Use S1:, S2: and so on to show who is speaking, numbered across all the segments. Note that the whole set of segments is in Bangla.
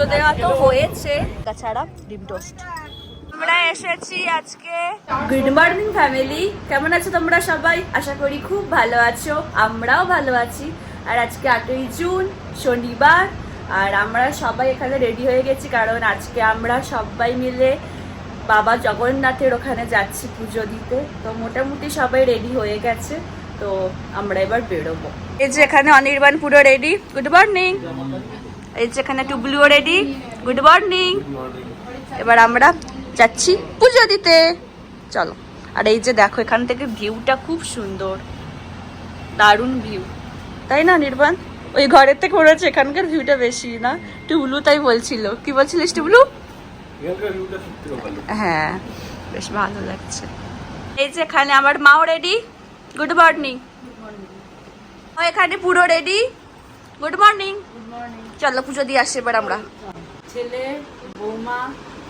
S1: পুজো দেওয়া তো হয়েছে। তাছাড়া ডিম টোস্ট। আমরা এসেছি আজকে গুড মর্নিং ফ্যামিলি। কেমন আছো তোমরা সবাই? আশা করি খুব ভালো আছো। আমরাও ভালো আছি। আর আজকে আটই জুন শনিবার। আর আমরা সবাই এখানে রেডি হয়ে গেছি কারণ আজকে আমরা সবাই মিলে বাবা জগন্নাথের ওখানে যাচ্ছি পুজো দিতে। তো মোটামুটি সবাই রেডি হয়ে গেছে। তো আমরা এবার বেরোবো। এই যে এখানে অনির্বাণ পুরো রেডি গুড মর্নিং এই যে এখানে টুবলুও রেডি গুড মর্নিং এবার আমরা যাচ্ছি পুজো দিতে। চলো। আর এই যে দেখো এখান থেকে ভিউটা খুব সুন্দর। দারুণ ভিউ। তাই না নির্বাণ? ওই ঘরের থেকে মনে হচ্ছে এখানকার ভিউটা বেশি না? টুবলু তাই বলছিল। কি বলছিলিস টুবলু? হ্যাঁ বেশ ভালো লাগছে। এই যে এখানে আমার মাও রেডি গুড মর্নিং এখানে পুরো রেডি গুড মর্নিং চলো পুজো দিয়ে আসি এবার আমরা।
S2: ছেলে বৌমা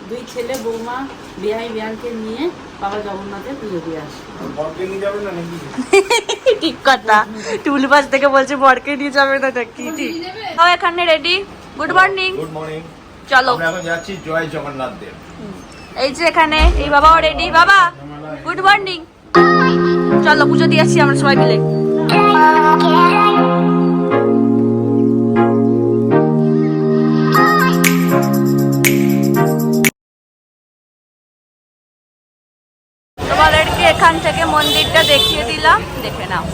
S2: দুই ছেলে বৌমা বিহাই বিহানকে নিয়ে বাবা জগন্নাথের পুজো দিয়ে আসে।
S1: ঠিক কথা। টুল বাস থেকে বলছে বরকে নিয়ে যাবে না নাকি? ঠিক ও এখানে ready good morning
S3: good morning
S1: চলো।
S3: আমরা এখন যাচ্ছি জয় জগন্নাথ দেব।
S1: এই যে এখানে এই বাবাও রেডি বাবা গুড মর্নিং চলো পুজো দিয়ে আসি আমরা সবাই মিলে। এখান থেকে মন্দিরটা দেখিয়ে দিলাম দেখে নাও।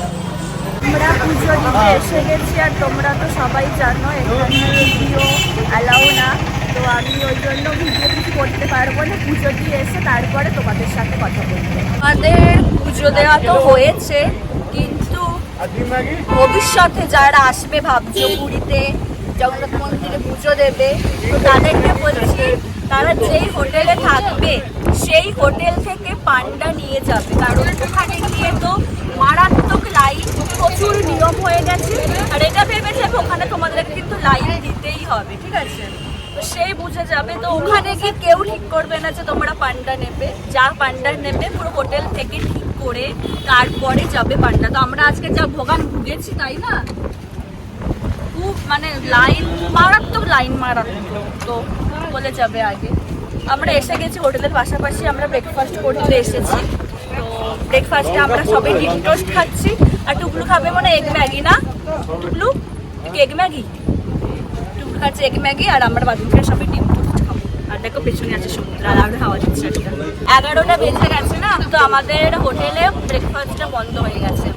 S1: আমরা পুজো দিতে এসে গেছি আর তোমরা তো সবাই জানো এখানে ভিডিও অ্যালাউ না। তো আমি ওই জন্য ভিডিও কিছু করতে পারব না। পুজো দিয়ে এসে তারপরে তোমাদের সাথে কথা বলব। আমাদের পুজো দেওয়া তো হয়েছে কিন্তু ভবিষ্যতে যারা আসবে ভাবছ পুরীতে জগন্নাথ মন্দিরে পুজো দেবে তো তাদেরকে বলছি তারা যেই হোটেলে থাকবে, সেই হোটেল থেকে পান্ডা নিয়ে যাবে। কারণ ওখানে গিয়ে তো মারাত্মক লাইন প্রচুর নিয়ম হয়ে গেছে। আর এটা ভেবে ওখানে তোমাদের কিন্তু লাইন দিতেই হবে, ঠিক আছে? তো সেই বুঝে যাবে। তো ওখানে গিয়ে কেউ ঠিক করবে না যে তোমরা পান্ডা নেবে। যা পান্ডা নেবে, পুরো হোটেল থেকে ঠিক করে তারপরে যাবে পান্ডা। তো আমরা আজকে যা ভোগান ভুগেছি, তাই না? খুব মানে লাইন মারাত্মক লাইন মারাত্মক। তো বলে যাবে আগে। আমরা এসে গেছি হোটেলের পাশাপাশি, আমরা ব্রেকফাস্ট করতে এসেছি। তো ব্রেকফাস্টে আমরা সবাই ডিম টোস্ট খাচ্ছি। আর টুকলু খাবে মানে এগ ম্যাগি না? টুকলু? Egg Maggi? টুকলু খাচ্ছে এগ ম্যাগি আর আমরা বাদুমকে সবাই ডিম টোস্ট খাব। আর দেখো পেছনে আছে সমুদ্র, আর আমরা হাওয়া দিচ্ছে এগারোটা বেজে গেছে না? তো আমাদের হোটেলে ব্রেকফাস্টটা বন্ধ হয়ে গেছে।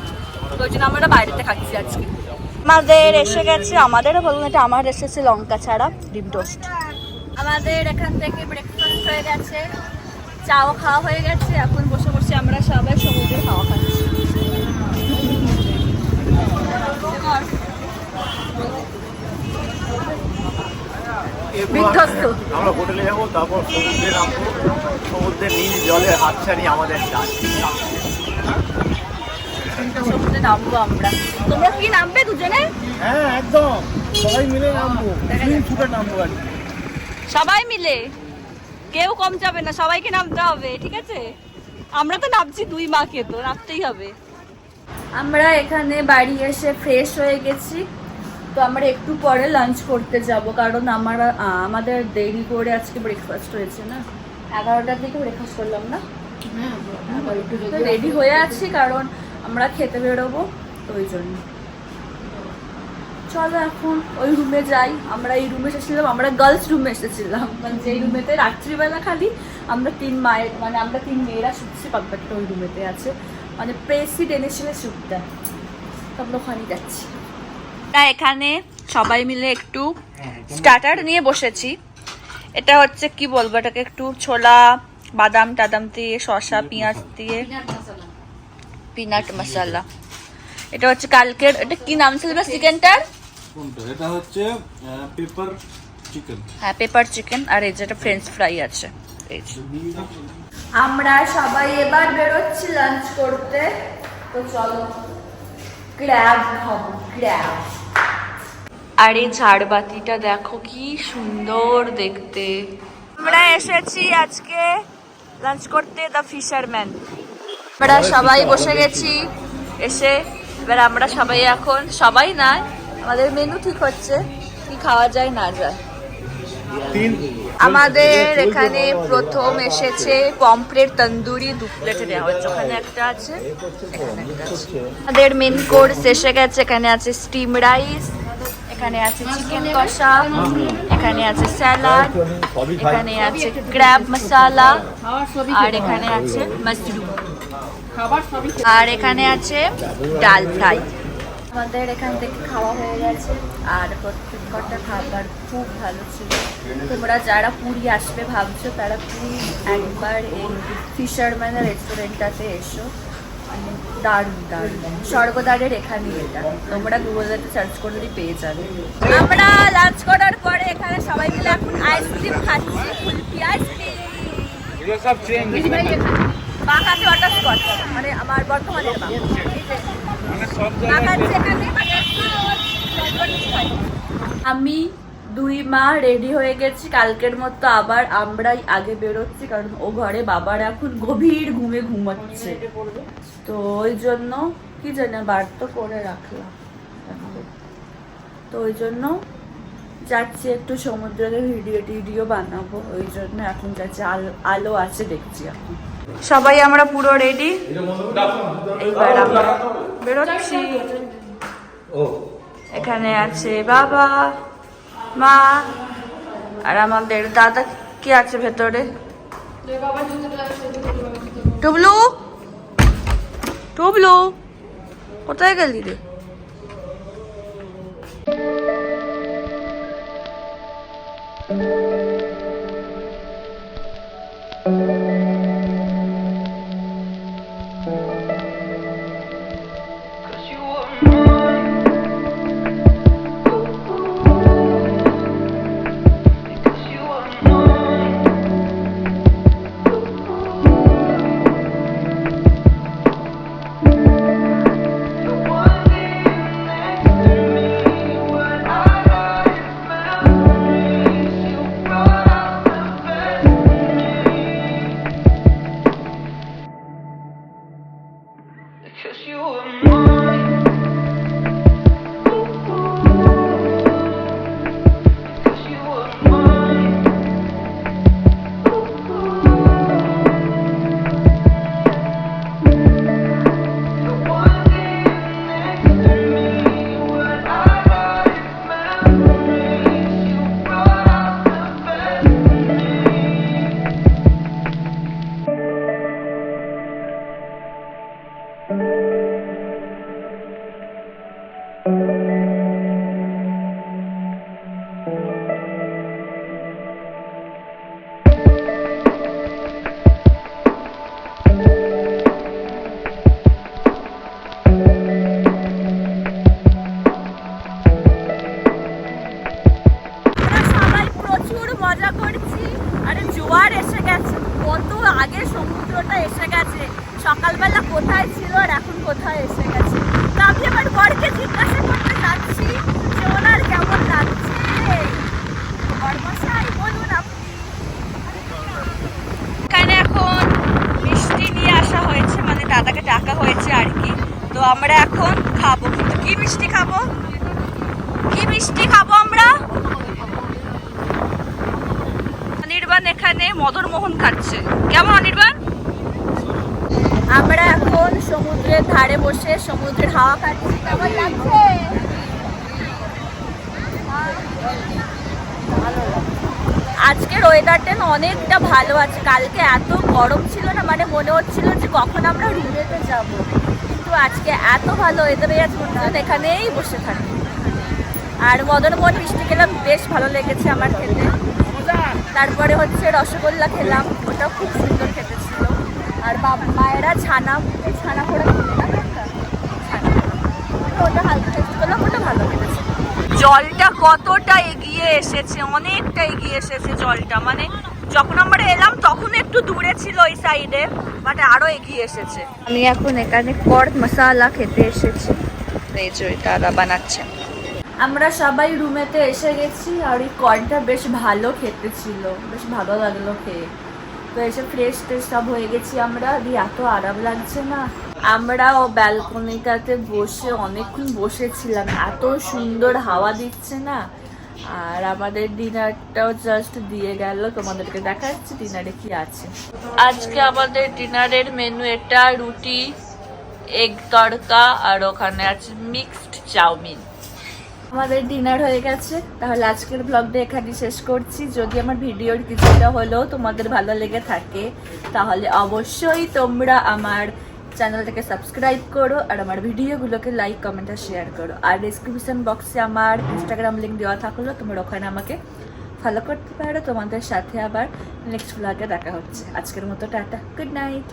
S1: তো ওই জন্য আমরা বাইরেতে খাচ্ছি আজকে। আমাদের এসে গেছে, আমাদেরও বলুন এটা, আমার এসেছে লঙ্কা ছাড়া ডিম টোস্ট। আমাদের এখান থেকে ব্রেকফাস্ট হয়ে গেছে চাও খাওয়া হয়ে গেছে এখন বসে বসে আমরা সবাই সমুদ্রে খাওয়া খাচ্ছি। বিধ্বস্ত।
S3: আমরা হোটেলে যাব তারপর সমুদ্রে নামবো। সমুদ্রের নীল জলে হাতছানি আমাদের
S1: সমুদ্রে নামবো আমরা। তোমরা কি নামবে দুজনে?
S3: হ্যাঁ একদম। সবাই মিলে নামবো। নামবো আর কি।
S1: সবাই মিলে। কেউ কম যাবে না সবাইকে নামতে হবে ঠিক আছে? আমরা তো নামছি দুই মাকে তো নামতেই হবে। আমরা এখানে বাড়ি এসে ফ্রেশ হয়ে গেছি। তো আমরা একটু পরে লাঞ্চ করতে যাব কারণ আমার আমাদের দেরি করে আজকে ব্রেকফাস্ট হয়েছে না। এগারোটার দিকে ব্রেকফাস্ট করলাম না? রেডি হয়ে আছি কারণ আমরা খেতে বেরোবো তো ওই জন্য। চলো এখন ওই রুমে যাই। আমরা এই রুমে এসেছিলাম আমরা গার্লস রুমে এসেছিলাম। মানে যেই রুমেতে রাত্রিবেলা খালি আমরা তিন মায়ের মানে আমরা তিন মেয়েরা শুচ্ছি পাকপাটটা ওই রুমেতে আছে। মানে প্রেসিডেন্সিয়ালে শুটটা আমরা ওখানে যাচ্ছি। তা এখানে সবাই মিলে একটু স্টার্টার নিয়ে বসেছি। এটা হচ্ছে কি বলব এটাকে একটু ছোলা বাদাম টাদাম দিয়ে শসা পেঁয়াজ দিয়ে। পিনাট মশলা। এটা হচ্ছে কালকের এটা কি নাম ছিল চিকেনটার
S4: কোনটা এটা হচ্ছে পেপার চিকেন
S1: হ্যাঁ পেপার চিকেন আর এই যেটা ফ্রেঞ্চ ফ্রাই আছে। এই আমরা সবাই এবার বেরোচ্ছি লাঞ্চ করতে। তো চলো ক্র্যাব খাব ক্র্যাব আর এই ঝাড়বাতিটা দেখো কি সুন্দর দেখতে। আমরা এসেছি আজকে লাঞ্চ করতে দ্য ফিশারম্যান আমরা সবাই বসে গেছি এসে এবার আমরা সবাই এখন সবাই না আমাদের মেনু ঠিক হচ্ছে। কি খাওয়া যায় না যায়। আমাদের এখানে প্রথম এসেছে পমপ্লেট তন্দুরি দু প্লেটে দেওয়া হচ্ছে ওখানে একটা আছে এখানে একটা আছে। আমাদের মেন কোর্স এসে গেছে। এখানে আছে স্টিম রাইস এখানে আছে চিকেন কষা এখানে আছে স্যালাড এখানে আছে ক্র্যাব মশালা আর এখানে আছে মাশরুম আর এখানে আছে ডাল ফ্রাই। আমাদের এখান থেকে খাওয়া হয়ে গেছে। আর প্রত্যেক কটা খাবার খুব ভালো ছিল। তোমরা যারা পুরী আসবে ভাবছ তারা পুরী একবার এই ফিশারম্যানের রেস্টুরেন্টটাতে এসো। মানে দারুণ দারুণ। স্বর্গদ্বারের এখানেই এটা। তোমরা সার্চ করলে পেয়ে যাবে। আমরা লাঞ্চ করার পরে এখানে সবাই মিলে এখন আইসক্রিম খাচ্ছি কুলফি আইসক্রিম মানে আমার বর্তমানের আমি দুই মা রেডি হয়ে গেছি কালকের মতো আবার আমরাই আগে বেরোচ্ছি কারণ ও ঘরে বাবার এখন গভীর ঘুমে ঘুমাচ্ছে। তো ওই জন্য কি জানি বার তো করে রাখলাম। তো ওই জন্য যাচ্ছি একটু সমুদ্রের ভিডিও টিডিও বানাবো। ওই জন্য এখন যাচ্ছি আলো আলো আছে দেখছি এখন। সবাই আমরা পুরো রেডি এইবার আমরা বেরোচ্ছি। এখানে আছে বাবা মা আর আমাদের দাদা কি আছে ভেতরে? টুবলু? টুবলু কোথায় গেলি রে? আরে জোয়ার এসে গেছে। কত আগে সমুদ্রটা এসে গেছে। সকালবেলা কোথায় ছিল আর এখন কোথায় এসে গেছে? তো আমি এবার বরকে জিজ্ঞাসা করতে যাচ্ছি যে ওনার কেমন লাগছে। বরমশাই, বলুন আপনি। এখানে এখন মিষ্টি নিয়ে আসা হয়েছে মানে দাদাকে ডাকা হয়েছে আর কি। তো আমরা এখন খাব। কিন্তু কি মিষ্টি খাব? কি মিষ্টি খাব আমরা অনির্বাণ এখানে মদন মোহন খাচ্ছে। কেমন অনির্বাণ? আমরা এখন সমুদ্রের ধারে বসে সমুদ্রের হাওয়া খাচ্ছি। কেমন লাগছে? আজকের ওয়েদারটা না অনেকটা ভালো আছে। কালকে এত গরম ছিল না মানে মনে হচ্ছিল যে কখন আমরা রুমেতে যাব। কিন্তু আজকে এত ভালো ওয়েদারে আছে মনে এখানেই বসে থাকি। আর মদন মোহন মিষ্টি খেলাম, বেশ ভালো লেগেছে আমার খেতে। তারপরে হচ্ছে রসগোল্লা খেলাম ওটা খুব সুন্দর খেতে ছিল আর বাবা মায়েরা ছানা ছানা করে খেলে না ছানা। ওটা হালকা টেস্ট করলাম ওটা ভালো জলটা কতটা এগিয়ে এসেছে অনেকটা এগিয়ে এসেছে জলটা। মানে যখন আমরা এলাম তখন একটু দূরে ছিল ওই সাইডে বাট আরও এগিয়ে এসেছে। আমি এখন এখানে কর্ড মশালা খেতে এসেছি। এই যে দাদা বানাচ্ছে। আমরা সবাই রুমেতে এসে গেছি আর এই কর্নটা বেশ ভালো খেতে ছিল, বেশ ভালো লাগল খেয়ে। তো এসে ফ্রেশ ট্রেশ সব হয়ে গেছি আমরা। দিয়ে এত আরাম লাগছে না। আমরা ও ব্যালকনিটাতে বসে অনেকক্ষণ বসেছিলাম। এত সুন্দর হাওয়া দিচ্ছে না। আর আমাদের ডিনারটাও জাস্ট দিয়ে গেল। তোমাদেরকে দেখাচ্ছি ডিনারে কি আছে। আজকে আমাদের ডিনারের মেনু এটা রুটি এগ তড়কা, আর ওখানে আছে মিক্সড চাউমিন। আমাদের ডিনার হয়ে গেছে। তাহলে আজকের ব্লগটা এখানে শেষ করছি। যদি আমার ভিডিওর কিছুটা হলেও তোমাদের ভালো লেগে থাকে, তাহলে অবশ্যই তোমরা আমার চ্যানেলটাকে সাবস্ক্রাইব করো আর আমার ভিডিওগুলোকে লাইক কমেন্ট আর শেয়ার করো। আর ডিসক্রিপশন বক্সে আমার ইনস্টাগ্রাম লিঙ্ক দেওয়া থাকল, তোমরা ওখানে আমাকে ফলো করতে পারো। তোমাদের সাথে আবার নেক্সট ব্লগে দেখা হচ্ছে। আজকের মতো টাটা। Good night